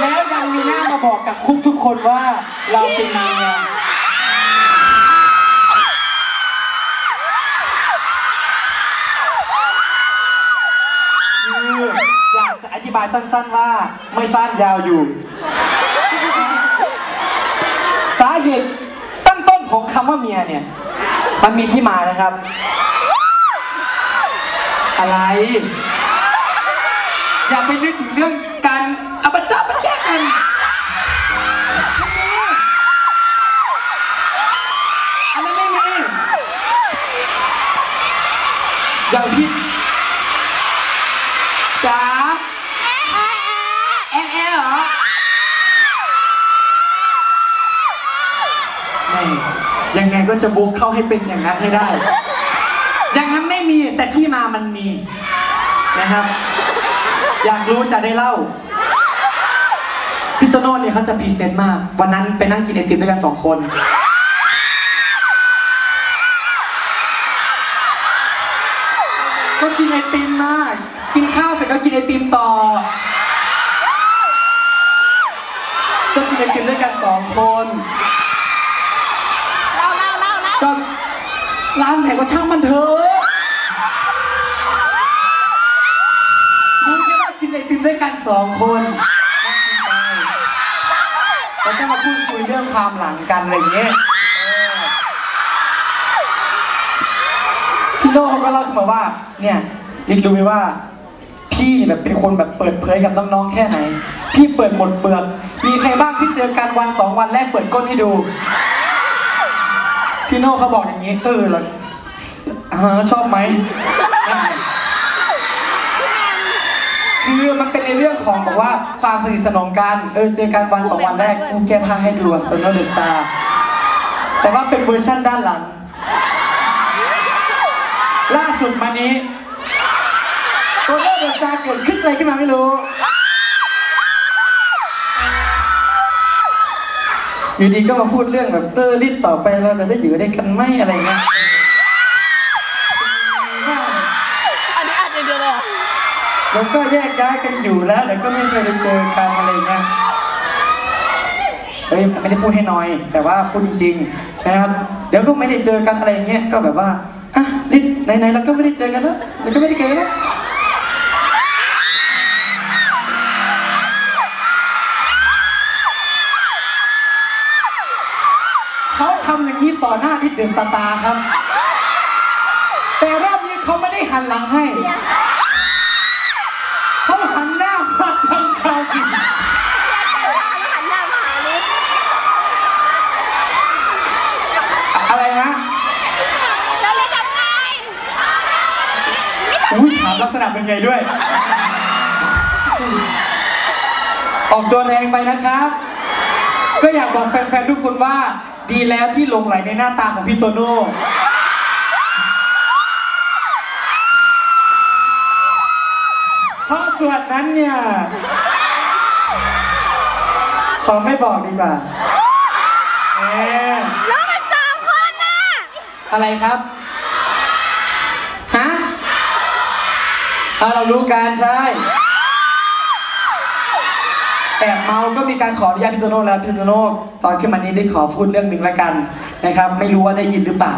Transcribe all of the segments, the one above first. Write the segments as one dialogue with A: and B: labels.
A: แล้วยังมีหน้ามาบอกกับคุกทุกคนว่าเราเป็นเมียคืออยากจะอธิบายสั้นๆว่าไม่สั้นยาวอยู่ สาเหตุตั้งต้นของคำว่าเมียเนี่ย มันมีที่มานะครับ อะไร อย่าไปนึกถึงเรื่องการ นไม่มีอันนั้นไม่มี อย่างพี่จ๋าแอะแอะเหรอไม่ยังไงก็จะบุกเข้าให้เป็นอย่างนั้นให้ได้ อย่างนั้นไม่มีแต่ที่มามันมีนะครับ อยากรู้จะได้เล่า พี่โตโน่เนี่ยเขาจะพรีเซนต์มาก วันนั้นไปนั่งกินไอติมด้วยกันสองคน ก็กินไอติมมากินข้าวเสร็จก็กินไอติมต่อ ก็กินไอติมด้วยกันสองคน
B: เล่าเล่าเล่าเล่า
A: ก็ร้านไหนก็ช่างมันเถอะรู้แค่ว่ากินไอติมด้วยกันสองคน แล้วก็มาพูดคุยเรื่องความหลังกันอะไรอย่างเงี้ยเออพี่โน่เขาก็เล่าขึ้นมาว่า เนี่ยลิกรู้ไหมว่า พี่เนี่ยแบบเป็นคนแบบเปิดเผยกับน้องๆแค่ไหน พี่เปิดหมดเปลือก มีใครบ้างที่เจอกันวันสองวันแรกเปิดก้นให้ดู พี่โน่เขาบอกอย่างนี้เออเหรอฮะชอบไหม คือมันเป็นในเรื่องของแบบว่าความสนิทสนมกันเออเจอกันวันสองวันแรกกูแก้ผ้าให้ดูตัวโน้ตเดอะสตาร์แต่ว่าเป็นเวอร์ชั่นด้านหลัง ล่าสุดมานี้ตัวโน้ตเดอะสตาร์เกิดขึ้นอะไรขึ้นมาไม่รู้ อยู่ดีก็มาพูดเรื่องแบบเออรีบต่อไปเราจะได้อยู่ด้วยกันไหมอะไรเงี้ย แล้วก็แยกย้ายกันอยู่แล้วเดี๋ยวก็ไม่เคยได้เจอกันอะไรเงี้ยเฮ้ยไม่ได้พูดให้น้อย แต่ว่าพูดจริงๆนะครับ เดี๋ยวก็ไม่ได้เจอกันอะไรเงี้ยก็แบบว่าอะรีบไหนๆเราก็ไม่ได้เจอกันแล้วเราก็ไม่ได้เจอแล้วเขาทำอย่างนี้ต่อหน้านิดเดอะสตาครับ แต่รอบนี้เขาไม่ได้หันหลังให้
B: ลิฟต์
A: อุ้ยถามลักษณะเป็นไงด้วย ออกตัวแรงไปนะครับ ก็อยากบอกแฟนๆทุกคนว่า ดีแล้วที่หลงไหลในหน้าตาของพี่โตโน่เพราะส่วนนั้นเนี่ยขอไม่บอกดีกว่าเออ
B: แล้วมันสามคนน่ะ
A: อะไรครับ ฮะ เอาเรารู้การใช่แอบเมา ก็มีการขออนุญาตพี่โตโน่แล้วพี่โตโน่ตอนขึ้นมานี้ได้ขอพูดเรื่องหนึ่งละกันนะครับ ไม่รู้ว่าได้ยินหรือเปล่า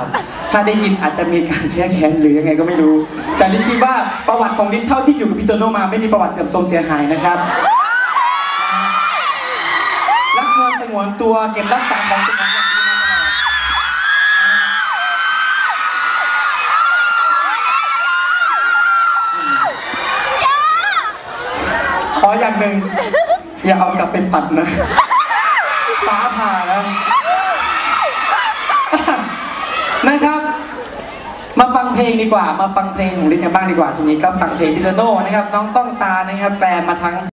A: ถ้าได้ยินอาจจะมีการแก้แค้นหรือยังไงก็ไม่รู้ แต่ลิคิดว่าประวัติของลิศเท่าที่อยู่กับพี่โตโน่มาไม่มีประวัติเสื่อมโทรมเสียหายนะครับรักนวลสงวนตัวเก็บรักษาของสงวน ขออย่างหนึ่งอย่าเอากลับไปฝันนะฟ้าผ่านะนะครับ มาฟังเพลงดีกว่า มาฟังเพลงของลิศกันบ้างดีกว่าทีนี้ก็ฟังเพลงดิโตโน่นะครับ น้องต้องตานะครับแปลมาทั้ง